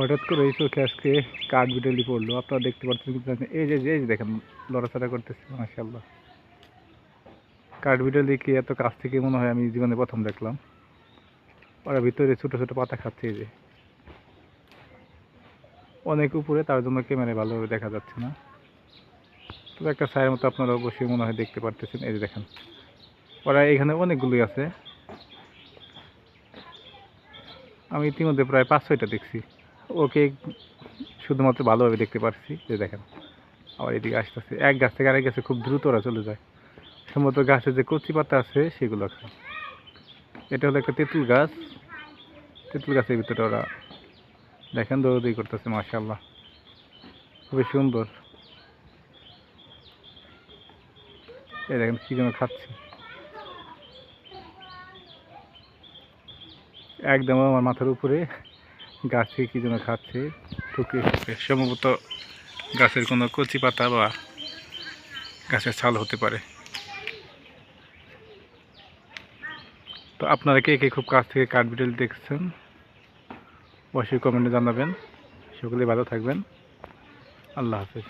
হঠাৎ করে এই চোখে আজকে কাঠ বিটালি পড়ল। আপনারা দেখতে পাচ্ছেন কিন্তু এই যে এই যে দেখেন, লড়াচড়া করতেছে মাসাল্লাহ কাঠ কি এত কাছ থেকে মনে হয় আমি জীবনে প্রথম দেখলাম। ওরা ভিতরে ছোট ছোট পাতা খাচ্ছে এই যে। অনেক উপরে তার জন্য ক্যামেরায় ভালোভাবে দেখা যাচ্ছে না। তবে একটা ছায়ের মতো আপনারা অবশ্যই মনে হয় দেখতে পারতেছেন। এই যে দেখেন, ওরা এখানে অনেকগুলোই আছে। আমি ইতিমধ্যে প্রায় পাঁচ ছয়টা দেখছি। ওকে শুধুমাত্র ভালোভাবে দেখতে পারছি, যে দেখেন, আবার এদিকে আসতেছে। এক গাছ থেকে আরেক গাছে খুব দ্রুত ওরা চলে যায়। সম্ভবত গাছের যে কচি পাতা আছে, সেগুলো খায়। এটা হলো একটা তেঁতুল গাছ। তেঁতুল গাছের ভিতরে ওরা দেখেন দৌড়দৌড়ি করতেছে মাশাল্লাহ খুবই সুন্দর। এই দেখেন কি যেন খাচ্ছে। একদম আমার মাথার উপরে গাছ কী যেন খাচ্ছে টুকে সম্ভবত গাছের কোনো কচি পাতা বা গাছের ছাল হতে পারে। তো আপনারা কে কে খুব কাছ থেকে কাঠবিড়াল দেখছেন, অবশ্যই কমেন্টে জানাবেন। সকলেই ভালো থাকবেন। আল্লাহ হাফেজ।